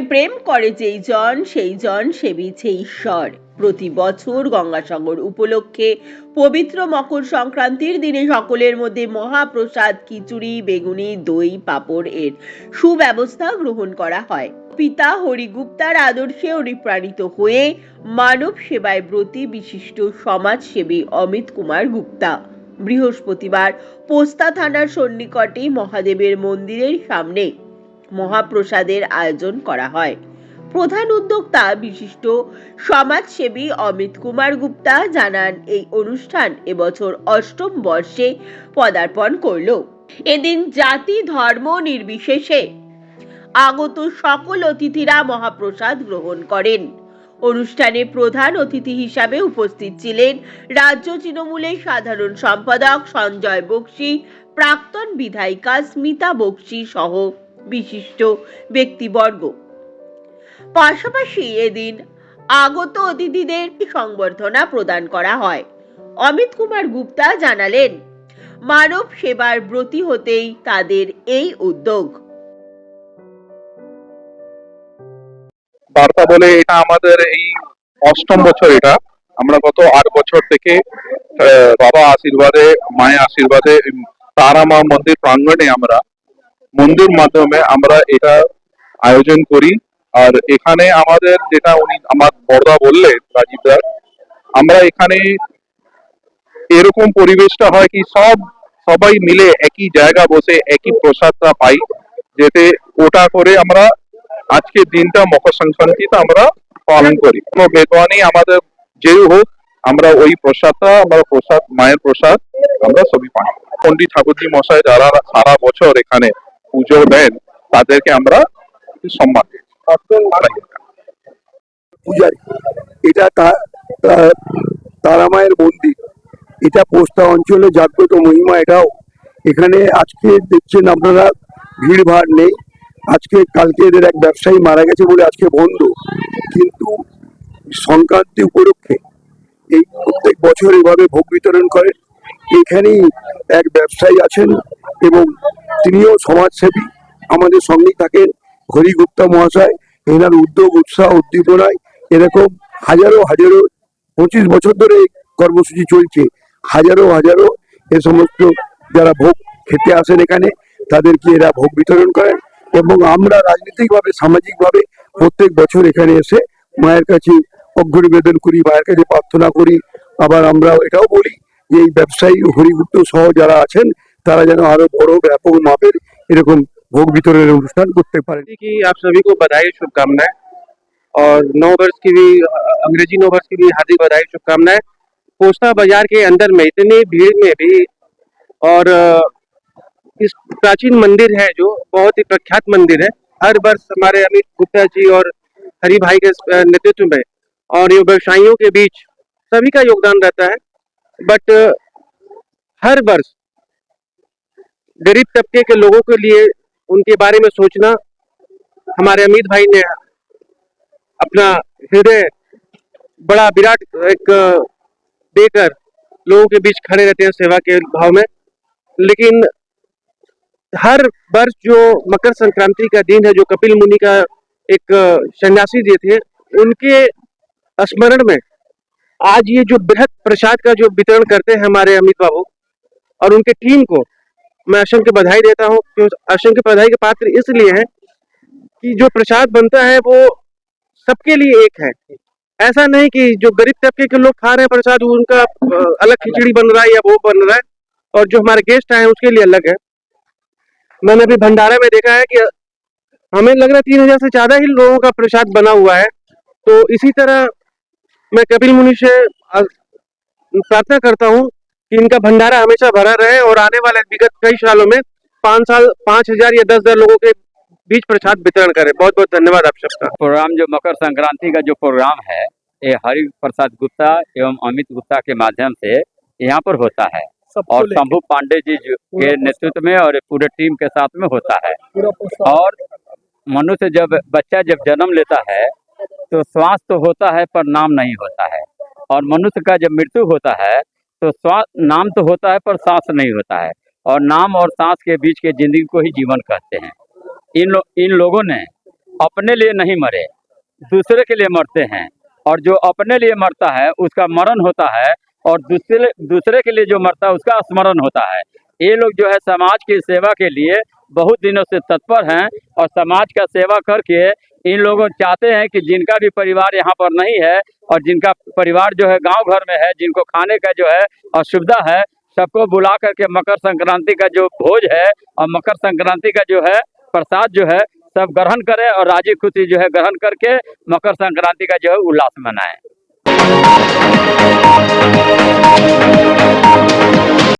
প্রেম করে যেই জন, সেই জন সেবিছে ঈশ্বর। প্রতি বছর গঙ্গাসাগর উপলক্ষে পবিত্র মকর সংক্রান্তির দিনে সকলের মধ্যে মহাপ্রসাদ, খিচুড়ি, বেগুনি, দই, পাঁপড় এর সুব্যবস্থা গ্রহণ করা হয়। পিতা হরিগুপ্তার আদর্শে অনুপ্রাণিত হয়ে মানব সেবায় ব্রতী বিশিষ্ট সমাজসেবী অমিত কুমার গুপ্তা। বৃহস্পতিবার পোস্তা থানার সন্নিকটে মহাদেবের মন্দিরের সামনে মহাপ্রসাদের আয়োজন করা হয়। প্রধান উদ্যোক্তা বিশিষ্ট সমাজসেবী অমিত কুমার গুপ্তা জানান, এই অনুষ্ঠান এবছর অষ্টম বর্ষে পদার্পণ করল। এদিন জাতি ধর্ম নির্বিশেষে আগত সকল অতিথিরা মহাপ্রসাদ গ্রহণ করেন। অনুষ্ঠানে প্রধান অতিথি হিসাবে উপস্থিত ছিলেন রাজ্য তৃণমূলের সাধারণ সম্পাদক সঞ্জয় বক্সি, প্রাক্তন বিধায়িকা স্মিতা বক্সি সহ বিশিষ্ট ব্যক্তিবর্গ। পাশাপাশি এদিন আগত অতিথিদের সংবর্ধনা প্রদান করা হয়। অমিত কুমার গুপ্তা জানালেন, মানব সেবার ব্রতী হতেই তাদের এই উদ্যোগ। বার্তা বলে এটা আমাদের এই অষ্টম বছর এটা। আমরা গত আট বছর থেকে বাবা আশীর্বাদে, মায়ের আশীর্বাদে তারা মা মন্দির প্রাঙ্গণে আমরা মন্দির মাধ্যমে আমরা এটা আয়োজন করি। আর এখানে আমাদের যেটা উনি আমার বড়দা বললেন, রাজীব দা আমরা এখানে এরকম পরিবেশটা হয় কি সব সবাই মিলে একই জায়গা বসে একই প্রসাদটা পাই, যেতে ওটা করে আমরা আজকের দিনটা মকর সংক্রান্তিতে আমরা পালন করি। কোনো ভেদভাব নেই আমাদের যেই হোক, আমরা ওই প্রসাদটা, আমরা প্রসাদ, মায়ের প্রসাদ আমরা সবই পাই। পন্ডিত ঠাকুরজি মশাই যারা সারা বছর এখানে পুজো দেন, তাদেরকে আমরা সম্মান। পূজারি। এটা তা- তা- তারামায়ের মন্দির। এটা পোস্তা অঞ্চলে জাগ্রত মহিমা এটাও। এখানে আজকে দেখছেন আপনারা, ভিড় ভাড় নেই। আজকে, কালকে এদের এক ব্যবসায়ী মারা গেছে বলে আজকে বন্ধ। কিন্তু সংক্রান্তি উপলক্ষে এই প্রত্যেক বছর এভাবে ভোগ বিতরণ করেন এখানেই এক ব্যবসায়ী আছেন এবং তিনিও সমাজসেবী। আমাদের সঙ্গে থাকেন হরি গুপ্তা মহাশয়। এনার উদ্যোগ, উৎসাহ, উদ্দীপনায় এরকম হাজারো হাজারো, পঁচিশ বছর ধরে কর্মসূচি চলছে। হাজারো হাজারো এ সমস্ত যারা ভোগ খেতে আসেন এখানে, তাদেরকে এরা ভোগ বিতরণ করেন এবং আমরা রাজনৈতিকভাবে, সামাজিকভাবে প্রত্যেক বছর এখানে এসে মায়ের কাছে অগ্র নিবেদন করি, মায়ের কাছে প্রার্থনা করি। আবার আমরা এটাও বলি যে এই ব্যবসায়ী হরিগুপ্ত সহ যারা আছেন তারা যেন আরো বড় ব্যাপক মাপের এরকম ভোগ বিতরণের অনুষ্ঠান করতে পারেন की आप सभी को बधाई शुभकामनाएं और नौ वर्ष की भी अंग्रेजी नौ वर्ष की भी हार्दिक बधाई शुभकामनाएं पोस्ता बाजार के अंदर में इतनी भीड़ में भी और अ, इस प्राचीन मंदिर है जो बहुत ही प्रख्यात मंदिर है हर वर्ष हमारे अमित गुप्ता जी और हरि भाई के अ, नेतृत्व में और ये व्यवसायियों के बीच सभी का योगदान रहता है बट हर वर्ष गरीब तबके के लोगों के लिए उनके बारे में सोचना हमारे अमित भाई ने अपना हृदय बड़ा विराट एक, देकर लोगों के बीच खड़े रहते हैं सेवा के भाव में। लेकिन हर वर्ष जो मकर संक्रांति का दिन है, जो कपिल मुनि का एक, सन्यासी जी थे, उनके स्मरण में आज ये जो बृहद प्रसाद का जो वितरण करते हैं हमारे अमित बाबू और उनके टीम को मैं असंख्य बधाई देता हूँ जो असंख्य बधाई के पात्र इसलिए है कि जो प्रसाद बनता है वो सबके लिए एक है। ऐसा नहीं कि जो गरीब तबके के लोग खा रहे हैं प्रसाद उनका अलग खिचड़ी बन रहा है या वो बन रहा है, और जो हमारे गेस्ट आए हैं, उसके लिए अलग है। मैंने अभी भंडारा में देखा है कि हमें लग रहा है तीन हज़ार से ज़्यादा ही लोगों का प्रसाद बना हुआ है। तो इसी तरह मैं कपिल मुनि से प्रार्थना करता हूँ कि इनका भंडारा हमेशा भरा रहे और आने वाले विगत कई सालों में पाँच साल पाँच हज़ार या दस हज़ार लोगों के बीच प्रसाद वितरण करें। बहुत बहुत धन्यवाद आप सबका। प्रोग्राम जो मकर संक्रांति का जो प्रोग्राम है ये हरि प्रसाद गुप्ता एवं अमित गुप्ता के माध्यम से यहाँ पर होता है और शंभु पांडे जी जो के नेतृत्व में और पूरे टीम के साथ में होता है। और मनुष्य जब बच्चा जब जन्म लेता है तो श्वास तो होता है पर नाम नहीं होता है। और मनुष्य का जब मृत्यु होता है तो श्वास नाम तो होता है पर सांस नहीं होता है। और नाम और सांस के बीच के ज़िंदगी को ही जीवन कहते हैं। इन लो, इन लोगों ने अपने लिए नहीं मरे दूसरे के लिए मरते हैं। और जो अपने लिए मरता है उसका मरण होता है और दूसरे दूसरे के लिए जो मरता है उसका स्मरण होता है। ये लोग जो है समाज की सेवा के लिए बहुत दिनों से तत्पर हैं और समाज का सेवा करके इन लोगों चाहते हैं कि जिनका भी परिवार यहाँ पर नहीं है और जिनका परिवार जो है गाँव घर में है, जिनको खाने का जो है असुविधा है, सबको बुला करके मकर संक्रांति का जो भोज है और मकर संक्रांति का जो है प्रसाद जो है सब ग्रहण करें और राज़ी खुशी जो है ग्रहण करके मकर संक्रांति का जो है उल्लास मनाएँ।